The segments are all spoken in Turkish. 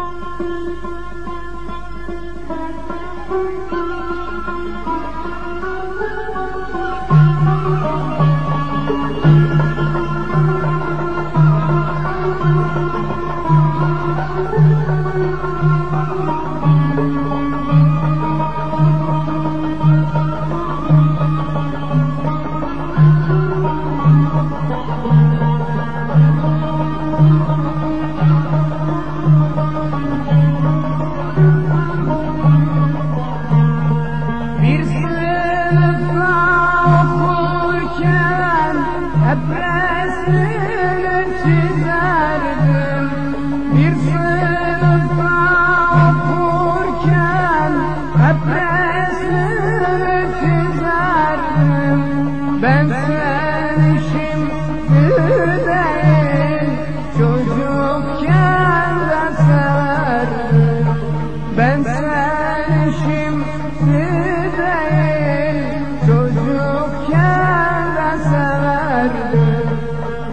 Oh.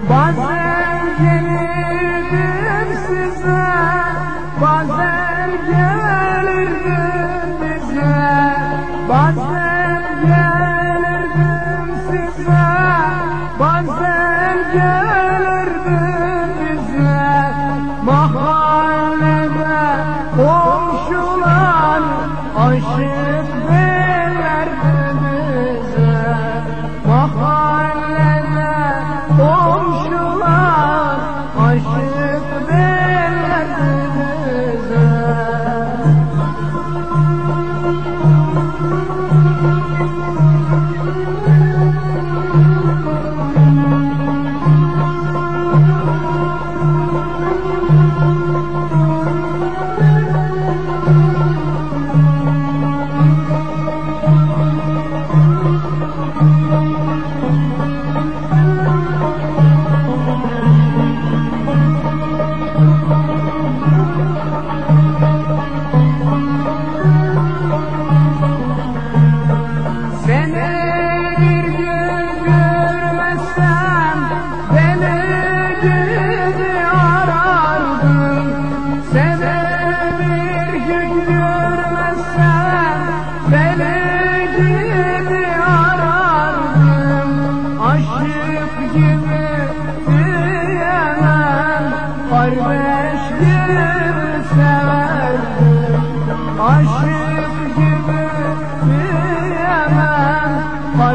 Bazen gelirim size Bazen gelirdim bize. Bazen gelirdim size Bazen gelirdim bize. Mahallede komşular aşık verirdi bize. Mahallede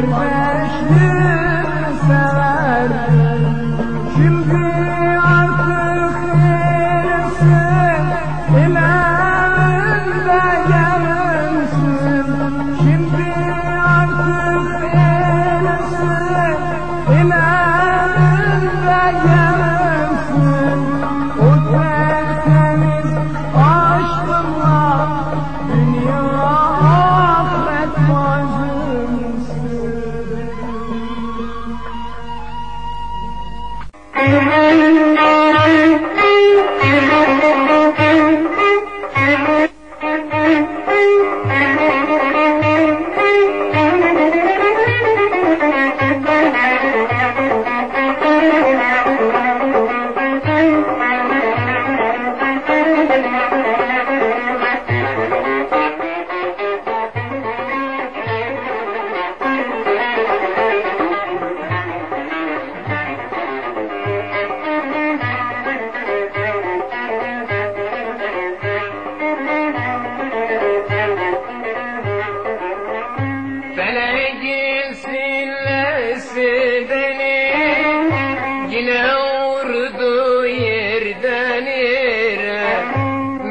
Barbara.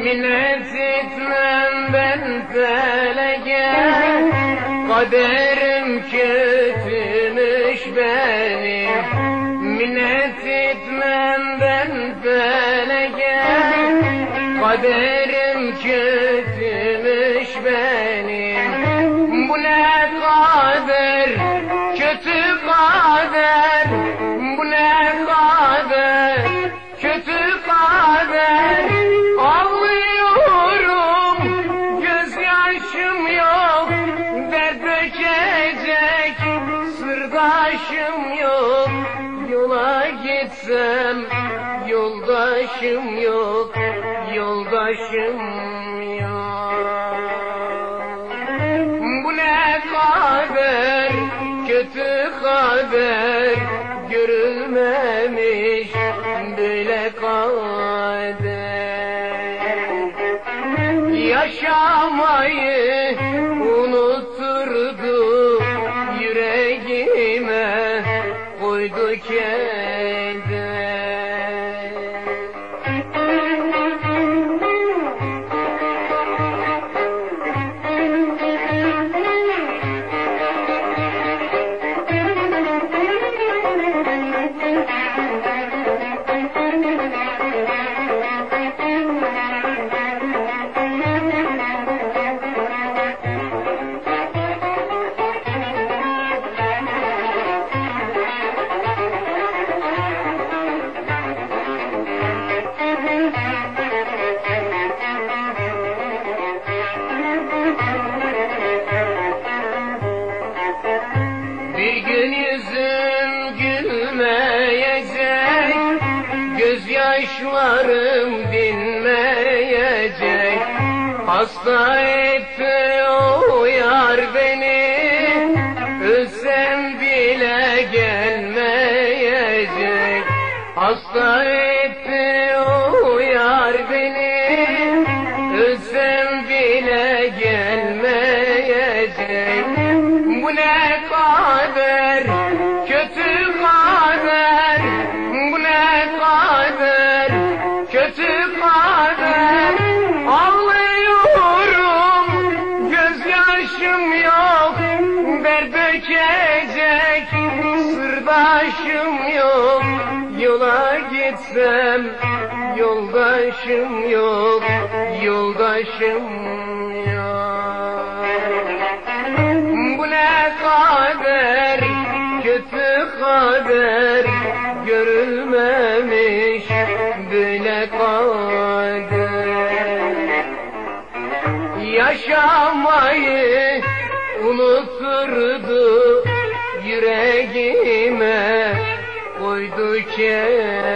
Millet ben feleke Kaderim kötümüş benim. Millet ben feleke Kaderim kötümüş yoldaşım yok, yoldaşım yok. Bu ne haber, kötü haber, görülmemiş böyle kader. Yaşamayı Bir gün yüzüm gülmeyecek Gözyaşlarım dinmeyecek. Hasta etti o yar beni Ölsem bile gelmeyecek. Hasta etti dökecek sırdaşım yok. Yola gitsem yoldaşım yok Yoldaşım yok. Bu ne kader kötü kader Görülmemiş böyle kader. Yaşamayı unuturdu yüreğime koydu keder